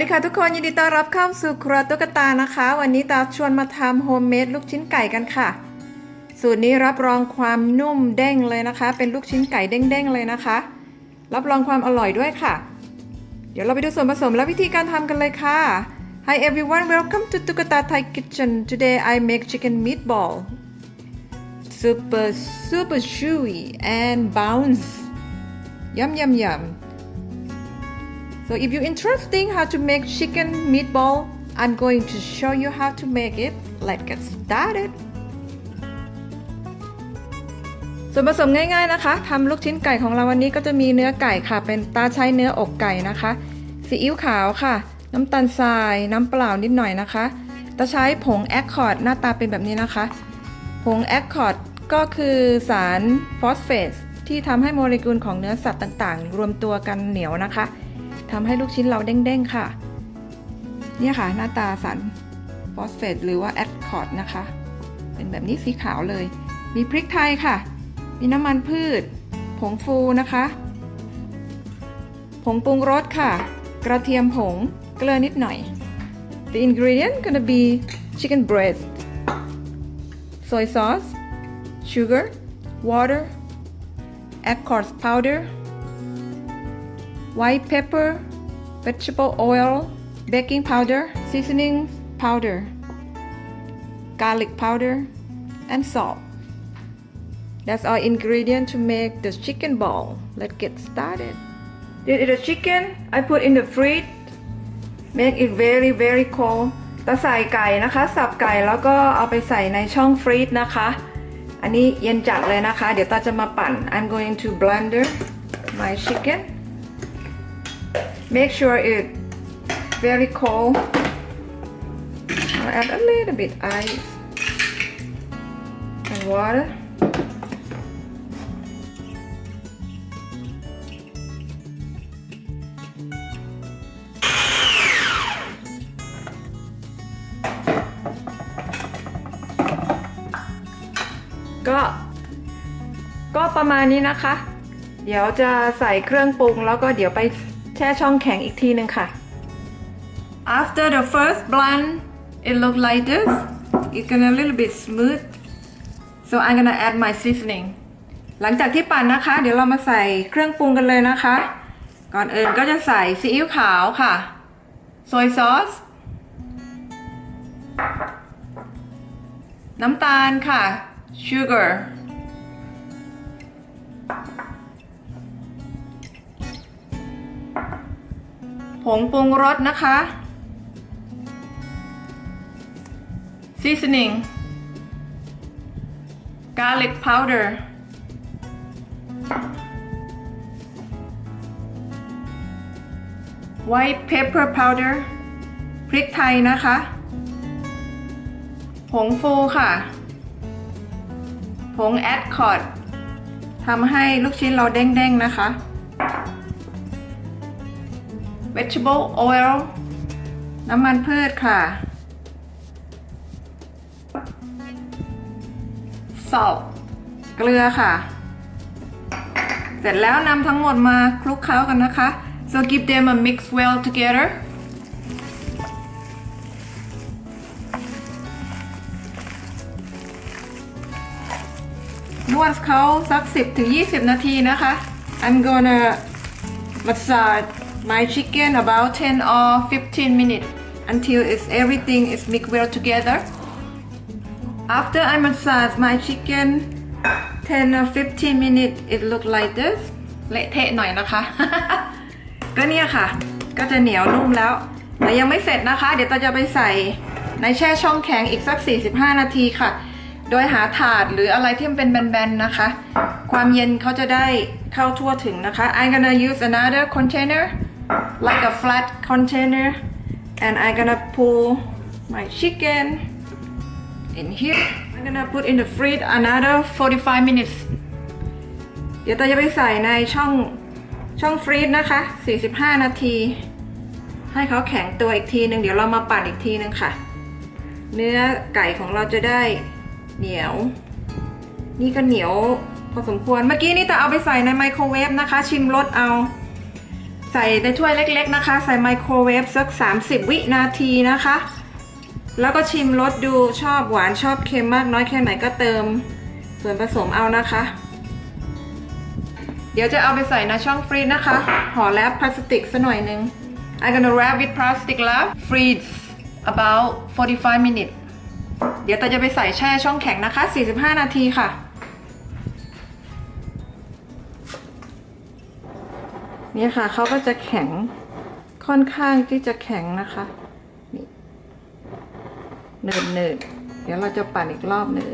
วัสดีค่ะทุกคนยินดีต้อนรับเข้าสู่ครัวตุ๊กตานะคะ วันนี้ตาชวนมาทำโฮมเมดลูกชิ้นไก่กันค่ะ สูตรนี้รับรองความนุ่มเด้งเลยนะคะ เป็นลูกชิ้นไก่เด้งๆเลยนะคะ รับรองความอร่อยด้วยค่ะ เดี๋ยวเราไปดูส่วนผสมและวิธีการทำกันเลยค่ะ Hi everyone welcome to Tukata Thai Kitchen today I make chicken meatball super super chewy and bounce yum yum yum So if you're interested how to make chicken meatball, I'm going to show you how to make it. Let's get started. ส่วนผสมง่ายๆนะคะทำลูกชิ้นไก่ของเราวันนี้ก็จะมีเนื้อไก่ค่ะ เป็นตาใช้เนื้ออกไก่นะคะซีอิ๊วขาวค่ะ น้ำตาลทราย น้ำเปล่านิดหน่อยนะคะตาใช้ผงแอคคอร์ดหน้าตาเป็นแบบนี้นะคะ ผงแอคคอร์ดก็คือสารฟอสเฟตที่ทำให้โมเลกุลของเนื้อสัตว์ต่างๆ รวมตัวกันเหนียวนะคะ ทำให้ลูกชิ้นเราเด้งๆค่ะ เนี่ยค่ะหน้าตาสารฟอสเฟตหรือว่าแอคคอร์ดนะคะ เป็นแบบนี้สีขาวเลย มีพริกไทยค่ะ มีน้ำมันพืช ผงฟูนะคะ ผงปรุงรสค่ะ กระเทียมผง เกลือนิดหน่อย The ingredient gonna be chicken breast soy sauce sugar water accord powder white pepper vegetable oil baking powder seasoning powder garlic powder and salt That's our ingredient to make the chicken ball. Let's get started. This is the chicken I put in the fridge. Make it very very cold. ตะใส่ไก่นะคะ สับไก่แล้วก็เอาไปใส่ในช่องฟรีซนะคะ อันนี้เย็นจัดเลยนะคะ เดี๋ยวตาจะมาปั่น I'm going to blender my chicken. Make sure it very cold. I'll add a little bit ice and water. ก็ก็ประมาณนี้นะคะ เดี๋ยวจะใส่เครื่องปรุงแล้วก็เดี๋ยวไป ช่ช่องแข็งอีกทีหนึ่งค่ะ After the first blend it look like this it gonna a little bit smooth so I'm gonna add my seasoning หลังจากที่ปั่นนะคะ เดี๋ยวเรามาใส่เครื่องปรุงกันเลยนะคะ ก่อนอื่นก็จะใส่ซีอิ๊วขาวค่ะ soy sauce น้ำตาลค่ะ sugar งปรุงรสนะคะ seasoning garlic powder white pepper powder พริกไทยนะคะ ผงฟูค่ะ ผงแอดคอร์ดทำให้ลูกชิ้นเราเด้งๆนะคะ vegetable oil น้ำมันพืชค่ะ salt เกลือค่ะ เสร็จแล้วนำทั้งหมดมาคลุกเคล้ากันนะคะ so give them a mix well together นวดเขาสัก 10ถึง20 นาทีนะคะ I'm gonna massage my chicken about 10 or 15 minutes until it's everything is mixed well together after I massage my chicken 10 or 15 minutes it look like this เละเทะหน่อยนะคะ ก็เนี่ยค่ะ ก็จะเหนียวนุ่มแล้ว แต่ยังไม่เสร็จนะคะ เดี๋ยวตาจะไปใส่ในแช่ช่องแข็งอีกสัก 45 นาทีค่ะ โดยหาถาดหรืออะไรที่มันเป็นแบนๆนะคะ ความเย็นเขาจะได้เข้าทั่วถึงนะคะ I'm gonna use another container like a flat container and I'm gonna pull my chicken in here I'm gonna put in the fridge another 45 minutes เดี๋ยวตาจะไปใส่ในช่องช่องฟรีซนะคะ 45 นาที ให้เขาแข็งตัวอีกทีหนึ่งเดี๋ยวเรามาปั่นอีกทีหนึ่งค่ะ เนื้อไก่ของเราจะได้เหนียว นี่ก็เหนียวพอสมควร เมื่อกี้นี่แต่เอาไปใส่ในไมโครเวฟนะคะ ชิมรสเอา ใส่ในถ้วยเล็กๆนะคะ ใส่ไมโครเวฟสัก 30 วินาทีนะคะ แล้วก็ชิมรสดูชอบหวานชอบเค็มมากน้อยแค่ไหนก็เติมส่วนผสมเอานะคะ เดี๋ยวจะเอาไปใส่ในช่องฟรีซนะคะ ห่อแรปพลาสติกสักหน่อยนึง I'm gonna wrap with plastic wrap freeze about 45 minutes เดี๋ยวตาจะไปใส่แช่ช่องแข็งนะคะ 45 นาทีค่ะ นี่ค่ะเขาก็จะแข็งค่อนข้างที่จะแข็งนะคะนี่เนิดเนิดๆเดี๋ยวเราจะปั่นอีกรอบหนึ่ง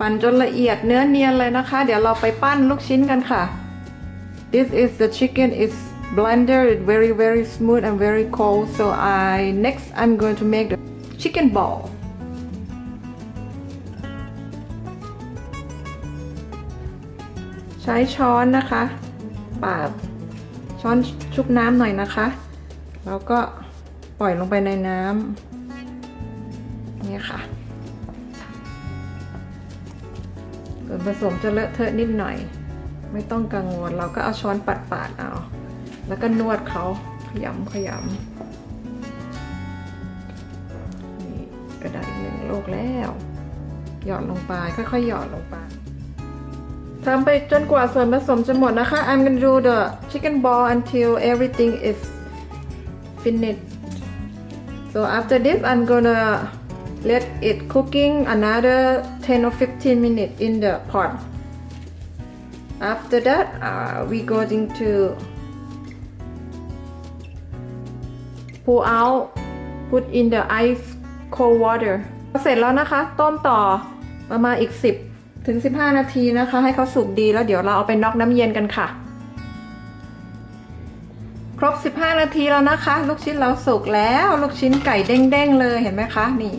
ปั่นจนละเอียดเนื้อเนียนเลยนะคะ เดี๋ยวเราไปปั้นลูกชิ้นกันค่ะ This is the chicken is blended very very smooth and very cold so I next I'm going to make the chicken ball ใช้ช้อนนะคะปาดช้อนชุบน้ำหน่อยนะคะ แล้วก็ปล่อยลงไปในน้ำนี่ค่ะ ส่วนผสมจะเลอะเทอะนิดหน่อย ไม่ต้องกังวลเราก็เอาช้อนปัดปาดๆเอา แล้วก็นวดเขาขยำขยำนี่กระดาษอีกหนึ่งโลกแล้ว หยอดลงไปค่อยๆหยอดลงไปทำไปจนกว่าส่วนผสมจะหมดนะคะ I'm gonna do the chicken ball until everything is finished so after this I'm gonna let it cooking another 10 or 15 minutes in the pot after that uh, we going to pull out put in the ice cold water เสร็จแล้วนะคะ ต้มต่อประมาณอีก 10 ถึง 15 นาทีนะคะ ให้เขาสุกดีแล้วเดี๋ยวเราเอาไปน็อกน้ำเย็นกันค่ะ ครบ 15 นาทีแล้วนะคะ ลูกชิ้นเราสุกแล้ว ลูกชิ้นไก่เด้งๆเลยเห็นไหมคะ นี่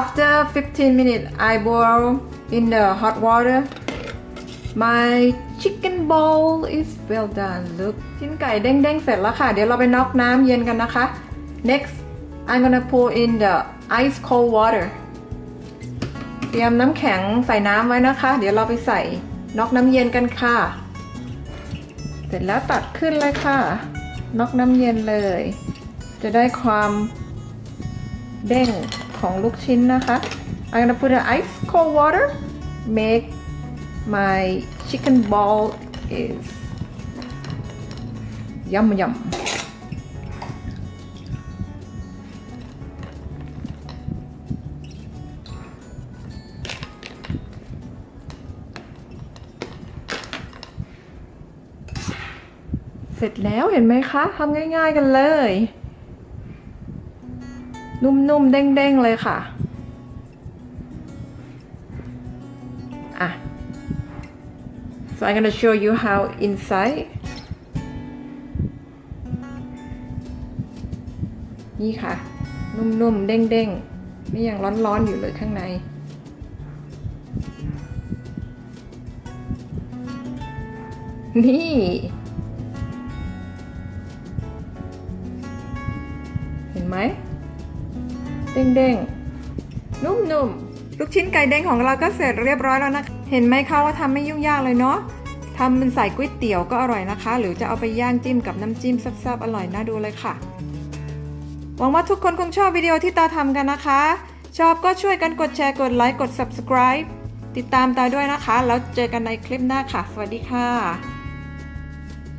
after 15 minutes I boil in the hot water my chicken bowl is well done look ชิ้นไก่เด้งๆเสร็จแล้วค่ะ เดี๋ยวเราไปน็อกน้ำเย็นกันนะคะ next I'm gonna pour in the ice cold water เตรียมน้ำแข็งใส่น้ำไว้นะคะ เดี๋ยวเราไปใส่น็อกน้ำเย็นกันค่ะ เสร็จแล้วตัดขึ้นเลยค่ะ น็อกน้ำเย็นเลย จะได้ความเด้ง ของลูกชิ้นนะคะ I'm gonna put the ice cold water make my chicken ball is yum yum เสร็จแล้วเห็นไหมคะทำง่ายๆกันเลย นุ่มๆ เด้งๆ เลยค่ะ อะ so I'm gonna show you how inside นี่ค่ะ นุ่มๆ เด้งๆ นี่ยังร้อนๆ อยู่เลยข้างใน นี่ เห็นไหม เด้งๆ นุ่มๆ ลูกชิ้นไก่เด้งของเราก็เสร็จเรียบร้อยแล้วนะคะ เห็นไหมคะว่าทำไม่ยุ่งยากเลยเนาะทำเป็นใส่ก๋วยเตี๋ยวก็อร่อยนะคะ หรือจะเอาไปย่างจิ้มกับน้ำจิ้มแซ่บๆ อร่อยน่าดูเลยค่ะ หวังว่าทุกคนคงชอบวิดีโอที่ตาทำกันนะคะ ชอบก็ช่วยกันกดแชร์ กดไลค์ กด subscribe ติดตามตาด้วยนะคะ แล้วเจอกันในคลิปหน้าค่ะ สวัสดีค่ะ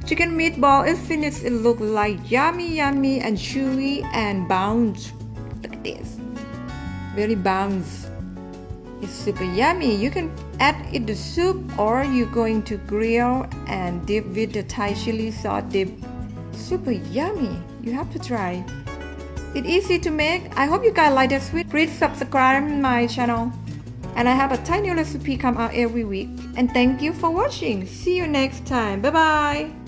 Chicken meatball is finished. It look like yummy, yummy and chewy and bounce. At this. Very bounce. It's super yummy. You can add it to soup or you're going to grill and dip with the Thai chili sauce dip. Super yummy. You have to try. It's easy to make. I hope you guys like this video. Please subscribe my channel. And I have a tiny recipe come out every week. And thank you for watching. See you next time. Bye bye.